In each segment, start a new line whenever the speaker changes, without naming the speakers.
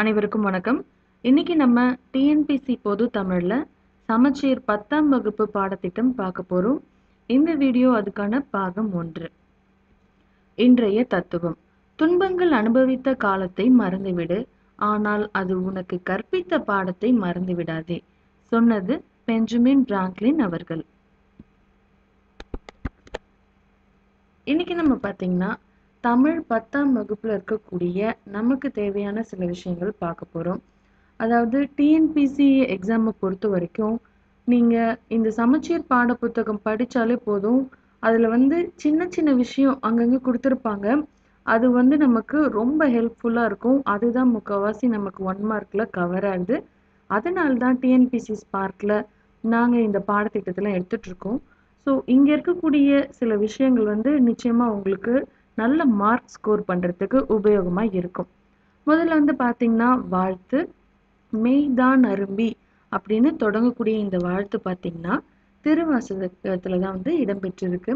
அனைவருக்கும் வணக்கம். இன்னைக்கு நம்ம டிஎன்பிசி பொது தமிழ்ல சமச்சீர் பத்தாம் வகுப்பு பாடத்திட்டம் பார்க்க போறோம். இந்த வீடியோ அதுக்கான பாகம் ஒன்று. இன்றைய தத்துவம். துன்பங்கள் அனுபவித்த காலத்தை மறந்துவிடு. ஆனால் அது உனக்கு கற்பித்த பாடத்தை மறந்து விடாதே சொன்னது பெஞ்சமின் பிராங்க்லின் அவர்கள். இன்னைக்கு நம்ம பார்த்தீங்கன்னா தமிழ் பத்தாம் வகுப்புல இருக்கக்கூடிய நமக்கு தேவையான சில விஷயங்கள் பார்க்க போறோம். அதாவது டிஎன்பிசி எக்ஸாமை பொறுத்த வரைக்கும் நீங்க இந்த சமச்சீர் பாட புத்தகம் படிச்சாலே போதும். அதுல வந்து சின்ன சின்ன விஷயம் அங்கங்க கொடுத்துருப்பாங்க. அது வந்து நமக்கு ரொம்ப ஹெல்ப்ஃபுல்லா இருக்கும். அதுதான் முக்கால்வாசி நமக்கு ஒன் மார்க்ல கவர் ஆகுது. அதனால தான் டிஎன்பிசி ஸ்பார்க்ல நாங்க இந்த பாடத்திட்டத்தில் எடுத்துட்டு இருக்கோம். ஸோ இங்க இருக்கக்கூடிய சில விஷயங்கள் வந்து நிச்சயமா உங்களுக்கு நல்ல மார்க் ஸ்கோர் பண்றதுக்கு உபயோகமா இருக்கும். முதல்ல வந்து பார்த்திங்கன்னா வாழ்த்து மெய்தான் அரும்பி அப்படின்னு தொடங்கக்கூடிய இந்த வாழ்த்து பார்த்திங்கன்னா திருவாசகத்தில் தான் வந்து இடம்பெற்றிருக்கு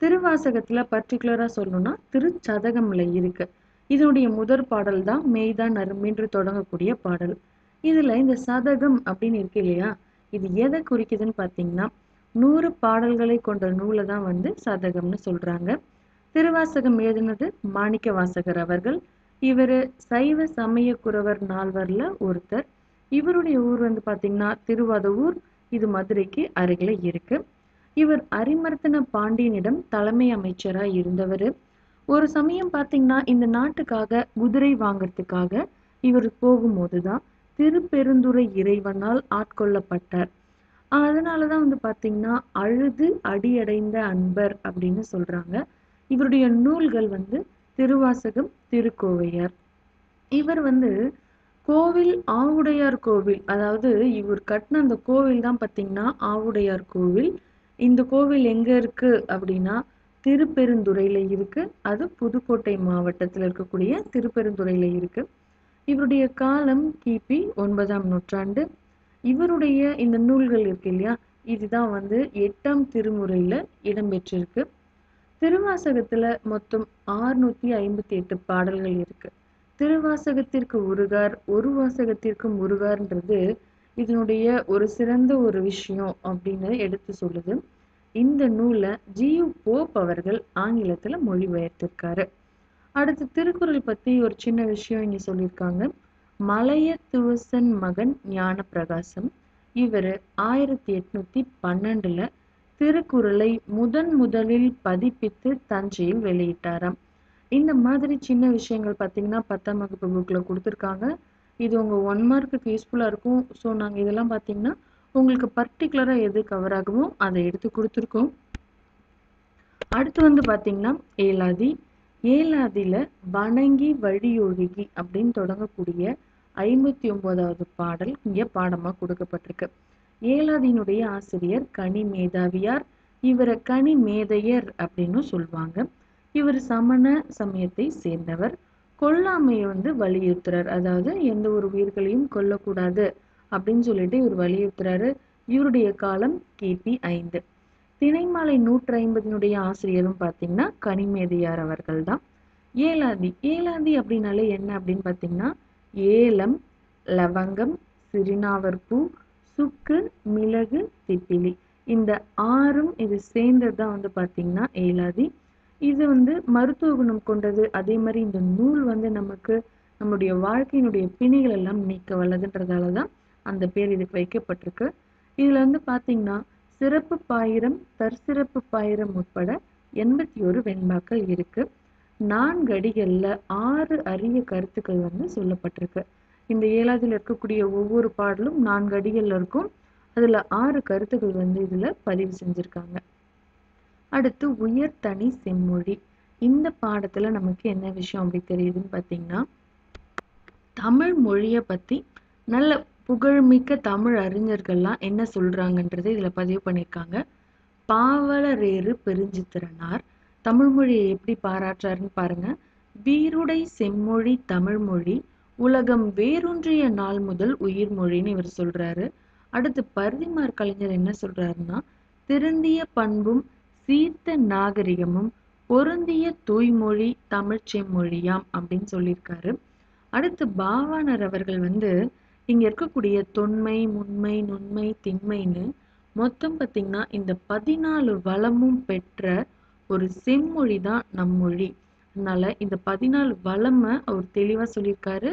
திருவாசகத்தில் பர்டிகுலராக சொல்லணும்னா திருச்சதகமில் இருக்கு. இதனுடைய முதற் பாடல் தான் மெய்தான் அரும்பின்று தொடங்கக்கூடிய பாடல். இதுல இந்த சதகம் அப்படின்னு இருக்கு இல்லையா? இது எதை குறிக்குதுன்னு பார்த்தீங்கன்னா நூறு பாடல்களை கொண்ட நூலை தான் வந்து சதகம்னு சொல்றாங்க. திருவாசகம் எழுதினது மாணிக்க வாசகர் அவர்கள். இவர் சைவ சமய குறவர் நால்வர்ல ஒருத்தர். இவருடைய ஊர் வந்து பாத்தீங்கன்னா திருவாதூர் இது மதுரைக்கு அருகில இருக்கு. இவர் அரிமர்த்தன பாண்டியனிடம் தலைமை அமைச்சராக இருந்தவர். ஒரு சமயம் பார்த்தீங்கன்னா இந்த நாட்டுக்காக குதிரை வாங்கறதுக்காக இவர் போகும்போதுதான் திருப்பெருந்துறை இறைவனால் ஆட்கொள்ளப்பட்டார். அதனாலதான் வந்து பார்த்தீங்கன்னா அழுது அடியடைந்த அன்பர் அப்படின்னு சொல்றாங்க. இவருடைய நூல்கள் வந்து திருவாசகம் திருக்கோவையார். இவர் வந்து கோவில் ஆவுடையார் கோவில் அதாவது இவர் கட்டின அந்த கோவில் தான் பார்த்தீங்கன்னா ஆவுடையார் கோவில். இந்த கோவில் எங்கே இருக்குது அப்படின்னா திருப்பெருந்துறையில் இருக்குது அது புதுக்கோட்டை மாவட்டத்தில் இருக்கக்கூடிய திருப்பெருந்துறையில் இருக்குது இவருடைய காலம் கிபி ஒன்பதாம் நூற்றாண்டு. இவருடைய இந்த நூல்கள் இருக்கு இல்லையா? இதுதான் வந்து எட்டாம் திருமுறையில் இடம்பெற்றிருக்கு. திருவாசகத்துல மொத்தம் ஆறுநூத்தி ஐம்பத்தி எட்டு பாடல்கள் இருக்கு. திருவாசகத்திற்கு உருகார் ஒரு வாசகத்திற்கு முருகார்ன்றது இதனுடைய ஒரு சிறந்த ஒரு விஷயம் அப்படின்னு எடுத்து சொல்லுது. இந்த நூலை ஜியு போப் அவர்கள் ஆங்கிலத்துல மொழிபெயர்த்திருக்காரு. அடுத்து திருக்குறள் பத்தி ஒரு சின்ன விஷயம் இங்க சொல்லியிருக்காங்க. மலைய துவசன் மகன் ஞான பிரகாசம் இவர் ஆயிரத்தி எட்நூத்தி பன்னெண்டுல திருக்குறளை முதன் முதலில் பதிப்பித்து தஞ்சையில் வெளியிட்டாராம். இந்த மாதிரி சின்ன விஷயங்கள் பார்த்தீங்கன்னா பத்தாம் வகுப்பு புக்கில் கொடுத்துருக்காங்க. இது உங்கள் ஒன் மார்க்குக்கு யூஸ்ஃபுல்லாக இருக்கும். ஸோ நாங்கள் இதெல்லாம் பார்த்தீங்கன்னா உங்களுக்கு பர்டிகுலராக எது கவர் ஆகுமோ அதை எடுத்து கொடுத்துருக்கோம். அடுத்து வந்து பார்த்தீங்கன்னா ஏலாதி. ஏலாதியில் வணங்கி வழியொழுகி அப்படின்னு தொடங்கக்கூடிய ஐம்பத்தி ஒன்பதாவது பாடல் இங்கே பாடமாக கொடுக்கப்பட்டிருக்கு. ஏலாதியினுடைய ஆசிரியர் கனி மேதாவியார். இவரை கனி மேதையர் அப்படின்னு சொல்லுவாங்க. இவர் சமண சமயத்தை சேர்ந்தவர். கொல்லாமையை வந்து வலியுறுத்துறார். அதாவது எந்த ஒரு உயிர்களையும் கொல்லக்கூடாது அப்படின்னு சொல்லிட்டு இவர் வலியுறுத்துறாரு. இவருடைய காலம் கிபி ஐந்து. திணைமாலை நூற்றி ஐம்பதினுடைய ஆசிரியரும் பார்த்தீங்கன்னா கனிமேதையார் அவர்கள் தான். ஏலாதி. ஏலாதி அப்படின்னாலே என்ன அப்படின்னு பார்த்தீங்கன்னா ஏலம் லவங்கம் சிறுநாவற்பூ சுக்கு மிளகு திப்பிலி. இந்த ஆறும் இது சேர்ந்தது தான் வந்து பார்த்தீங்கன்னா ஏலாதி. இது வந்து மருத்துவ குணம் கொண்டது. அதே மாதிரி இந்த நூல் வந்து நமக்கு நம்முடைய வாழ்க்கையினுடைய பிணிகள் எல்லாம் நீக்க வல்லதுன்றதால தான் அந்த பேர் இதுக்கு வைக்கப்பட்டிருக்கு. இதுல வந்து பாத்தீங்கன்னா சிறப்பு பாயிரம் தற்சிறப்பு பாயிரம் உட்பட எண்பத்தி ஒரு வெண்பாக்கள் இருக்கு. நான்கு அடிகள்ல ஆறு அரிய கருத்துக்கள் வந்து சொல்லப்பட்டிருக்கு. இந்த ஏழாவதுல இருக்கக்கூடிய ஒவ்வொரு பாடலும் நான்கு அடிகள்ல இருக்கும். அதுல ஆறு கருத்துக்கள் வந்து இதுல பதிவு செஞ்சிருக்காங்க. அடுத்து உயர் தனி செம்மொழி. இந்த பாடத்துல நமக்கு என்ன விஷயம் அப்படி தெரியுதுன்னு பார்த்தீங்கன்னா தமிழ் மொழியை பத்தி நல்ல புகழ்மிக்க தமிழ் அறிஞர்கள்லாம் என்ன சொல்றாங்கன்றதை இதுல பதிவு பண்ணியிருக்காங்க பாவலரேறு பெருஞ்சித்திரனார். தமிழ் மொழியை எப்படி பாராட்டுறாருன்னு பாருங்க. வீருடை செம்மொழி தமிழ் மொழி. உலகம் வேரூன்றிய நாள் முதல் உயிர் மொழின்னு இவர் சொல்றாரு. அடுத்து பருதிமார் கலைஞர் என்ன சொல்றாருன்னா திருந்திய பண்பும் சீர்த்த நாகரிகமும் பொருந்திய தூய்மொழி தமிழ் செம்மொழியாம் அப்படின்னு சொல்லியிருக்காரு. அடுத்து பாவாணர் அவர்கள் வந்து இங்க இருக்கக்கூடிய தொன்மை முன்மை நுண்மை திண்மைன்னு மொத்தம் பார்த்தீங்கன்னா இந்த பதினாலு வளமும் பெற்ற ஒரு செம்மொழி தான் நம் மொழி அதனால இந்த பதினாலு வளமை அவர் தெளிவா சொல்லியிருக்காரு.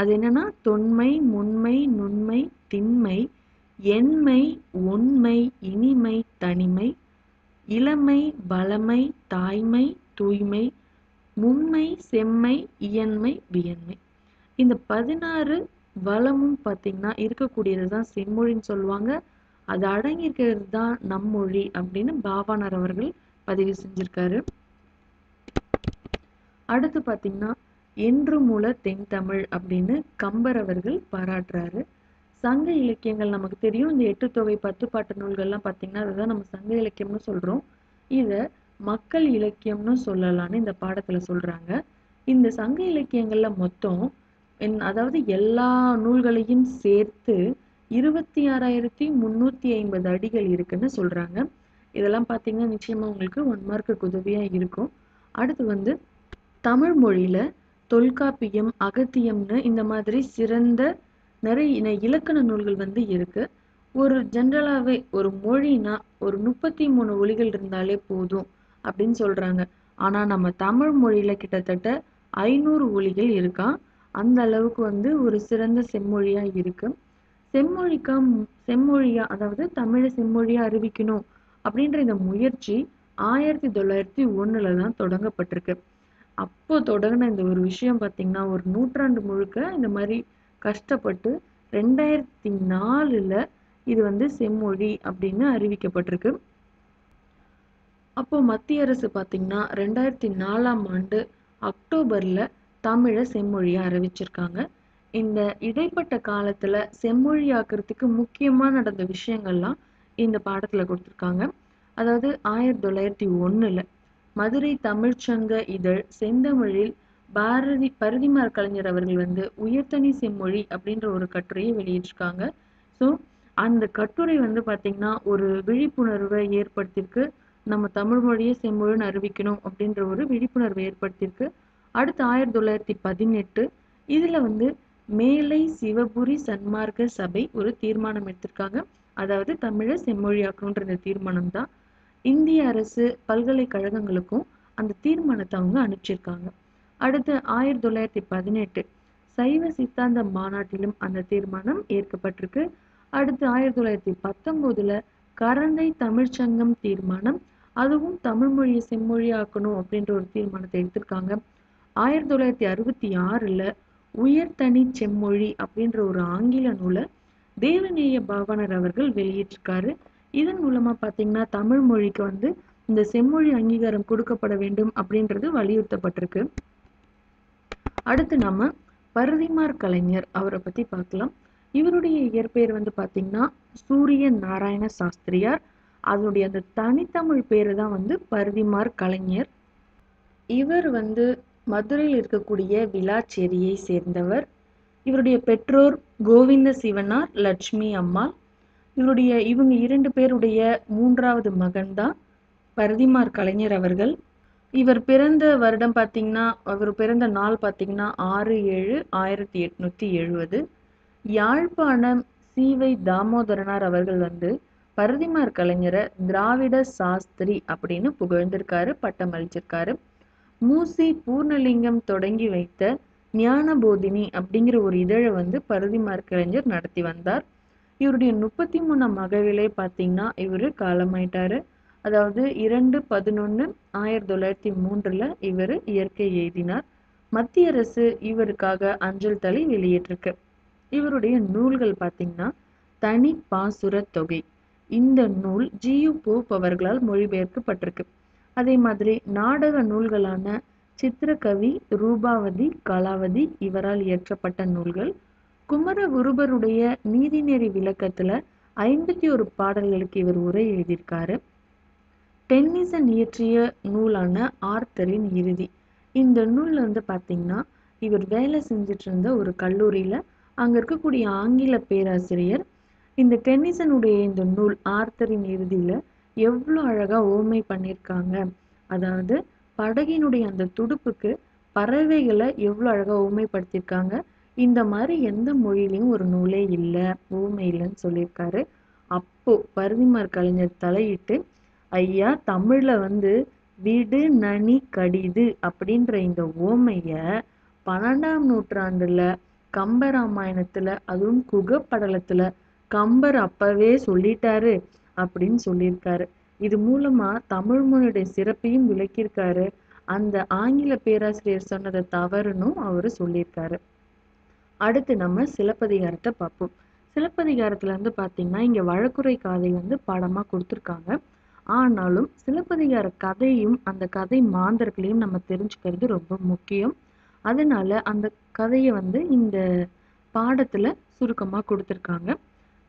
அது என்னன்னா தொன்மை முன்மை நுண்மை திண்மை எண்மை ஒண்மை இனிமை தனிமை இளமை வளமை தாய்மை தூய்மை மும்மை செம்மை இயன்மை வியன்மை. இந்த பதினாறு வளமும் பார்த்தீங்கன்னா இருக்கக்கூடியது தான் செம்மொழின்னு சொல்லுவாங்க. அது அடங்கியிருக்கிறது தான் நம்மொழி அப்படின்னு பாவாணர் அவர்கள் பதிவு செஞ்சிருக்காரு. அடுத்து பார்த்தீங்கன்னா என்று மூல தென்தமிழ் அப்படின்னு கம்பர் அவர்கள் பாராட்டுறாரு. சங்க இலக்கியங்கள் நமக்கு தெரியும். இந்த எட்டு தொகை பத்து பாட்டு நூல்கள்லாம் பார்த்தீங்கன்னா அதுதான் நம்ம சங்க இலக்கியம்னு சொல்கிறோம் இதை மக்கள் இலக்கியம்னு சொல்லலாம்னு இந்த பாடத்தில் சொல்கிறாங்க இந்த சங்க இலக்கியங்களில் மொத்தம் என்- அதாவது எல்லா நூல்களையும் சேர்த்து இருபத்தி ஆறாயிரத்தி முந்நூற்றி ஐம்பது அடிகள் இருக்குன்னு சொல்கிறாங்க இதெல்லாம் பார்த்தீங்கன்னா நிச்சயமாக உங்களுக்கு ஒன் மார்க்குக்கு உதவியாக இருக்கும். அடுத்து வந்து தமிழ் மொழியில் தொல்காப்பியம் அகத்தியம்னு இந்த மாதிரி சிறந்த நிறைய இன- இலக்கண நூல்கள் வந்து இருக்கு. ஒரு ஜென்ரலாவே ஒரு மொழினா ஒரு முப்பத்தி மூணு ஒலிகள் இருந்தாலே போதும் அப்படின்னு சொல்றாங்க. ஆனா நம்ம தமிழ் மொழியில கிட்டத்தட்ட ஐநூறு ஒலிகள் இருக்கா? அந்த அளவுக்கு வந்து ஒரு சிறந்த செம்மொழியா இருக்கு. செம்மொழிக்கா செம்மொழியா அதாவது தமிழை செம்மொழியா அறிவிக்கணும் அப்படின்ற இந்த முயற்சி ஆயிரத்தி தொள்ளாயிரத்தி ஒண்ணுல தான் தொடங்கப்பட்டிருக்கு. அப்போ தொடங்கின இந்த ஒரு விஷயம் பார்த்தீங்கன்னா ஒரு நூற்றாண்டு முழுக்க இந்த மாதிரி கஷ்டப்பட்டு ரெண்டாயிரத்தி நாலில் இது வந்து செம்மொழி அப்படின்னு அறிவிக்கப்பட்டிருக்கு. அப்போ மத்திய அரசு பார்த்தீங்கன்னா ரெண்டாயிரத்தி நாலாம் ஆண்டு அக்டோபரில் தமிழை செம்மொழியாக அறிவிச்சிருக்காங்க. இந்த இடைப்பட்ட காலத்தில் செம்மொழியாக்குறதுக்கு முக்கியமாக நடந்த விஷயங்கள்லாம் இந்த பாடத்தில் கொடுத்துருக்காங்க. அதாவது ஆயிரத்தி தொள்ளாயிரத்தி ஒன்றில் மதுரை தமிழ்ச்சங்க இதழ் செந்தமிழில் பாரதி பரதிமார் கலைஞர் அவர்கள் வந்து உயர்தனி செம்மொழி அப்படின்ற ஒரு கட்டுரையை வெளியிட்டிருக்காங்க. ஸோ அந்த கட்டுரை வந்து பார்த்திங்கன்னா ஒரு விழிப்புணர்வை ஏற்படுத்தியிருக்கு. நம்ம தமிழ் மொழியை செம்மொழின்னு அறிவிக்கணும் அப்படின்ற ஒரு விழிப்புணர்வை ஏற்படுத்தியிருக்கு. அடுத்து ஆயிரத்தி தொள்ளாயிரத்தி பதினெட்டு இதில் வந்து மேலை சிவபுரி சன்மார்க்க சபை ஒரு தீர்மானம் எடுத்திருக்காங்க. அதாவது தமிழை செம்மொழியாக்கணுன்ற இந்த தீர்மானம் தான் இந்திய அரசு பல்கலைக்கழகங்களுக்கும் அந்த தீர்மானத்தை அவங்க அனுப்பிச்சிருக்காங்க. அடுத்து ஆயிரத்தி தொள்ளாயிரத்தி பதினெட்டு சைவ சித்தாந்த மாநாட்டிலும் அந்த தீர்மானம் ஏற்கப்பட்டிருக்கு. அடுத்து ஆயிரத்தி தொள்ளாயிரத்தி பத்தொன்பதுல கரந்தை தமிழ்ச்சங்கம் தீர்மானம் அதுவும் தமிழ் மொழியை செம்மொழியாக்கணும் அப்படின்ற ஒரு தீர்மானத்தை எடுத்திருக்காங்க. ஆயிரத்தி தொள்ளாயிரத்தி அறுபத்தி ஆறுல உயர்தனி செம்மொழி அப்படின்ற ஒரு ஆங்கில நூலை தேவநேய பாவனர் அவர்கள் வெளியிட்டிருக்காரு. இதன் மூலமாக பார்த்தீங்கன்னா தமிழ் மொழிக்கு வந்து இந்த செம்மொழி அங்கீகாரம் கொடுக்கப்பட வேண்டும் அப்படின்றது வலியுறுத்தப்பட்டிருக்கு. அடுத்து நாம பருதிமார் கலைஞர் அவரை பத்தி பார்க்கலாம். இவருடைய இயற்பெயர் வந்து பார்த்தீங்கன்னா சூரிய நாராயண சாஸ்திரியார். அதனுடைய அந்த தனித்தமிழ் பேரு தான் வந்து பருதிமார் கலைஞர். இவர் வந்து மதுரையில் இருக்கக்கூடிய விழாச்சேரியை சேர்ந்தவர். இவருடைய பெற்றோர் கோவிந்த சிவனார் லட்சுமி அம்மாள். இவருடைய இவங்க இரண்டு பேருடைய மூன்றாவது மகன் தான் பரதிமார் கலைஞர் அவர்கள். இவர் பிறந்த வருடம் பார்த்தீங்கன்னா அவர் பிறந்த நாள் பார்த்தீங்கன்னா ஆறு ஏழு ஆயிரத்தி எட்நூத்தி எழுபது யாழ்ப்பாணம் சீவை தாமோதரனார் அவர்கள் வந்து பரதிமார் கலைஞரை திராவிட சாஸ்திரி அப்படின்னு புகழ்ந்திருக்காரு பட்டம் அளிச்சிருக்காரு. மூசி பூர்ணலிங்கம் தொடங்கி வைத்த ஞானபோதினி அப்படிங்கிற ஒரு இதழை வந்து பரதிமார் கலைஞர் நடத்தி வந்தார். இவருடைய முப்பத்தி மூணாம் மகவிலே பார்த்தீங்கன்னா இவரு காலமாயிட்டாரு. அதாவது இரண்டு பதினொன்று ஆயிரத்தி தொள்ளாயிரத்தி மூன்றுல இவர் இயற்கை எழுதினார். மத்திய அரசு இவருக்காக அஞ்சல் தலை வெளியிட்டிருக்கு. இவருடைய நூல்கள் பார்த்தீங்கன்னா தனி பாசுர தொகை. இந்த நூல் ஜியு போப் அவர்களால் மொழிபெயர்க்கப்பட்டிருக்கு. அதே மாதிரி நாடக நூல்களான சித்திரகவி ரூபாவதி கலாவதி இவரால் இயற்றப்பட்ட நூல்கள் குமர குருபருடைய நீதிநெறி விளக்கத்துல ஐம்பத்தி ஒரு பாடல்களுக்கு இவர் உரை எழுதியிருக்காரு. டென்னிசன் இயற்றிய நூலான ஆர்த்தரின் இறுதி. இந்த நூல்ல வந்து பார்த்தீங்கன்னா இவர் வேலை செஞ்சுட்டு இருந்த ஒரு கல்லூரியில அங்க இருக்கக்கூடிய ஆங்கில பேராசிரியர். இந்த டென்னிசனுடைய இந்த நூல் ஆர்த்தரின் இறுதியில எவ்வளோ அழகா ஓமை பண்ணியிருக்காங்க. அதாவது படகினுடைய அந்த துடுப்புக்கு பறவைகளை எவ்வளோ அழகாக ஓமைப்படுத்தியிருக்காங்க. இந்த மாதிரி எந்த மொழியிலையும் ஒரு நூலே இல்லை ஊமை இல்லைன்னு சொல்லியிருக்காரு. அப்போ பருதிமார் கலைஞர் தலையிட்டு ஐயா தமிழில் வந்து விடு நனி கடிது அப்படின்ற இந்த ஓமைய பன்னெண்டாம் நூற்றாண்டுல கம்பராமாயணத்துல அதுவும் குகப்படலத்துல கம்பர் அப்பவே சொல்லிட்டாரு அப்படின்னு சொல்லியிருக்காரு. இது மூலமா தமிழ் மொழியுடைய சிறப்பையும் விளக்கியிருக்காரு. அந்த ஆங்கில பேராசிரியர் சொன்னதை தவறுனும் அவரு சொல்லியிருக்காரு. அடுத்து நம்ம சிலப்பதிகாரத்தை பார்ப்போம். சிலப்பதிகாரத்துல வந்து பாத்தீங்கன்னா இங்க வழக்குரை காதை வந்து பாடமா கொடுத்துருக்காங்க. ஆனாலும் சிலப்பதிகார கதையும் அந்த கதை மாந்தர்களையும் நம்ம தெரிஞ்சுக்கிறது ரொம்ப முக்கியம். அதனால அந்த கதையை வந்து இந்த பாடத்துல சுருக்கமா கொடுத்துருக்காங்க.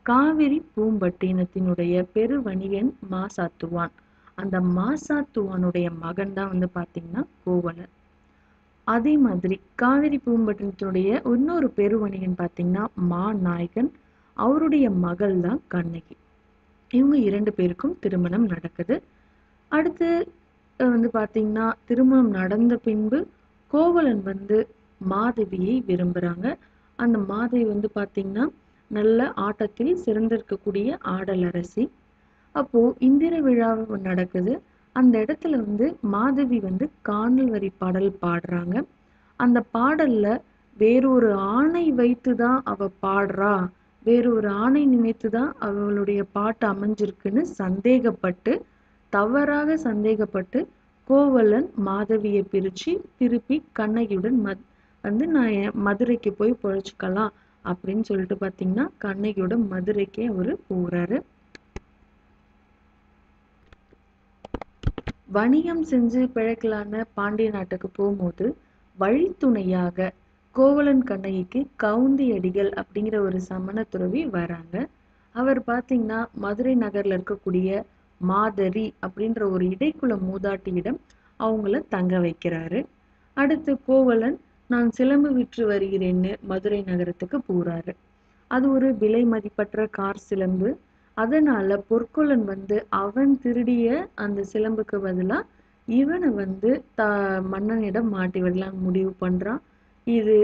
காவிரி பூம்பட்டினத்தினுடைய பெருவணிகன் மாசாத்துவான். அந்த மாசாத்துவானுடைய மகன் தான் வந்து பாத்தீங்கன்னா கோவலன். அதே மாதிரி காவிரி பூம்பட்டினத்துடைய இன்னொரு பெருவணிகன் பார்த்தீங்கன்னா மா நாயகன். அவருடைய மகள் தான் கண்ணகி. இவங்க இரண்டு பேருக்கும் திருமணம் நடக்குது. அடுத்து வந்து பார்த்தீங்கன்னா திருமணம் நடந்த பின்பு கோவலன் வந்து மாதவியை விரும்புகிறாங்க அந்த மாதவி வந்து பார்த்தீங்கன்னா நல்ல ஆட்டத்தில் சிறந்திருக்கக்கூடிய ஆடல் அரசி அப்போது இந்திர விழா நடக்குது. அந்த இடத்துல வந்து மாதவி வந்து காணல் வரி பாடல் பாடுறாங்க. அந்த பாடல்ல வேறொரு ஆணை வைத்து தான் அவ பாடுறா. வேறொரு ஆணை நினைத்து தான் அவளுடைய பாட்டு அமைஞ்சிருக்குன்னு சந்தேகப்பட்டு தவறாக சந்தேகப்பட்டு கோவலன் மாதவியை பிரித்து திருப்பி கண்ணகியுடன் மத் வந்து நான் என் மதுரைக்கு போய் பொழைச்சிக்கலாம் அப்படின்னு சொல்லிட்டு பார்த்தீங்கன்னா கண்ணகியோட மதுரைக்கே அவர் போகிறாரு வணிகம் செஞ்சு பிழைக்கலான பாண்டிய நாட்டுக்கு போகும்போது வழித்துணையாக கோவலன் கண்ணகிக்கு கவுந்தி அடிகள் அப்படிங்கிற ஒரு சமண துறவி வராங்க. அவர் பார்த்தீங்கன்னா மதுரை நகரில் இருக்கக்கூடிய மாதரி அப்படின்ற ஒரு இடைக்குல மூதாட்டியிடம் அவங்கள தங்க வைக்கிறாரு. அடுத்து கோவலன் நான் சிலம்பு விற்று வருகிறேன்னு மதுரை நகரத்துக்கு போறாரு. அது ஒரு விலை மதிப்பற்ற கார் சிலம்பு. அதனால பொற்கொல்லன் வந்து அவன் திருடிய அந்த சிலம்புக்கு பதிலாக இவனை வந்து த மன்னனிடம் மாட்டி விடலாம் முடிவு பண்ணுறான் இது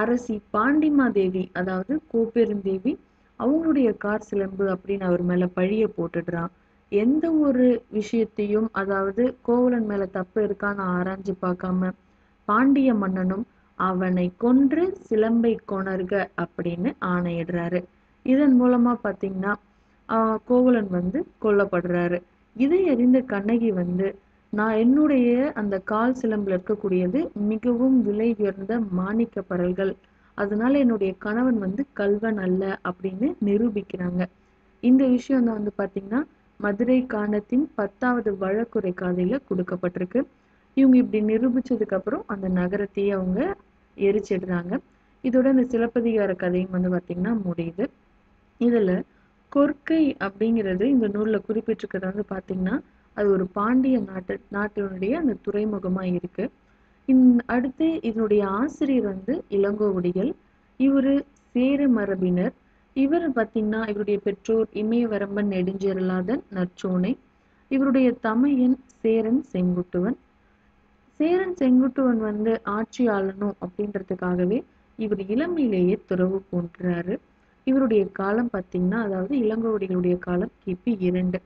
அரசி பாண்டிமாதேவி அதாவது கோப்பெருந்தேவி அவங்களுடைய கார் சிலம்பு அப்படின்னு அவர் மேலே பழிய போட்டுடுறான். எந்த ஒரு விஷயத்தையும் அதாவது கோவலன் மேலே தப்பு இருக்கான்னு ஆராய்ஞ்சு பார்க்காம பாண்டிய மன்னனும் அவனை கொன்று சிலம்பை கொணர்க அப்படின்னு ஆணையிடுறாரு. இதன் மூலமாக பார்த்தீங்கன்னா கோவலன் வந்து கொல்லப்படுறாரு. இதை அறிந்த கண்ணகி வந்து நான் என்னுடைய அந்த கால் சிலம்புல இருக்கக்கூடியது மிகவும் விலை உயர்ந்த மாணிக்க பரல்கள். அதனால என்னுடைய கணவன் வந்து கல்வன் அல்ல அப்படின்னு நிரூபிக்கிறாங்க. இந்த விஷயம் தான் வந்து பாத்தீங்கன்னா மதுரை காண்டத்தின் பத்தாவது வழக்குரை காதையில கொடுக்கப்பட்டிருக்கு. இவங்க இப்படி நிரூபிச்சதுக்கு அப்புறம் அந்த நகரத்தையே அவங்க எரிச்சிடுறாங்க. இதோட இந்த சிலப்பதிகார கதையும் வந்து பாத்தீங்கன்னா முடியுது. இதுல கொற்கை அப்படிங்கிறது இந்த நூலில் குறிப்பிட்டிருக்கிறது வந்து பார்த்திங்கன்னா அது ஒரு பாண்டிய நாட்டு நாட்டினுடைய அந்த துறைமுகமாக இருக்குது இந் அடுத்து இதனுடைய ஆசிரியர் வந்து இளங்கோவடிகள். இவரு சேர மரபினர். இவர் பார்த்திங்கன்னா இவருடைய பெற்றோர் இமயவரம்பன் நெடுஞ்செருளாதன் நற்சோனை இவருடைய தமையன் சேரன் செங்குட்டுவன். சேரன் செங்குட்டுவன் வந்து ஆட்சியாளனும் அப்படின்றதுக்காகவே இவர் இளமையிலேயே துறவு போன்றாரு. இவருடைய காலம் பார்த்தீங்கன்னா அதாவது இளங்கோவடிகளுடைய காலம் கிபி இரண்டு.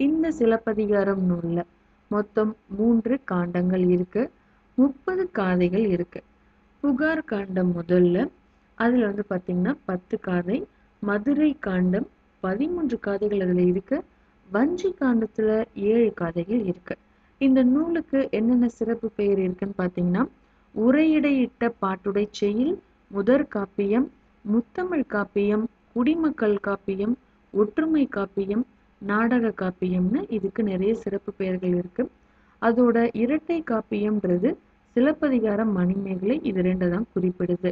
இந்த சிலப்பதிகாரம் நூல்ல மொத்தம் மூன்று காண்டங்கள் இருக்கு. முப்பது காதைகள் இருக்கு. புகார் காண்டம் முதல்ல. அதுல வந்து பாத்தீங்கன்னா பத்து காதை மதுரை காண்டம் பதிமூன்று காதைகள் அதுல இருக்கு. வஞ்சி காண்டத்துல ஏழு காதைகள் இருக்கு. இந்த நூலுக்கு என்னென்ன சிறப்பு பெயர் இருக்குன்னு பாத்தீங்கன்னா உரையிடையிட்ட பாட்டுடை செயல் முதற் காப்பியம் முத்தமிழ் காப்பியம் குடிமக்கள் காப்பியம் ஒற்றுமை காப்பியம் நாடக காப்பியம்னு இதுக்கு நிறைய சிறப்பு பெயர்கள் இருக்கு. அதோட இரட்டை காப்பியம்ன்றது சிலப்பதிகாரம் மணிமேகலை இது ரெண்டு தான் குறிப்பிடுது.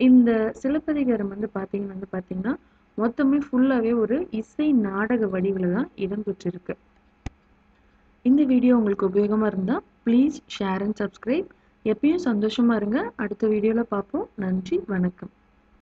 இந்த சிலப்பதிகாரம் வந்து பார்த்தீங்கன்னா வந்து பார்த்தீங்கன்னா மொத்தமே ஃபுல்லாகவே ஒரு இசை நாடக வடிவில் தான் இடம்பெற்றிருக்கு. இந்த வீடியோ உங்களுக்கு உபயோகமாக இருந்தால் ப்ளீஸ் ஷேர் அண்ட் சப்ஸ்கிரைப் எப்பயும் சந்தோஷமாக இருங்க. அடுத்த வீடியோவில் பார்ப்போம். நன்றி வணக்கம்.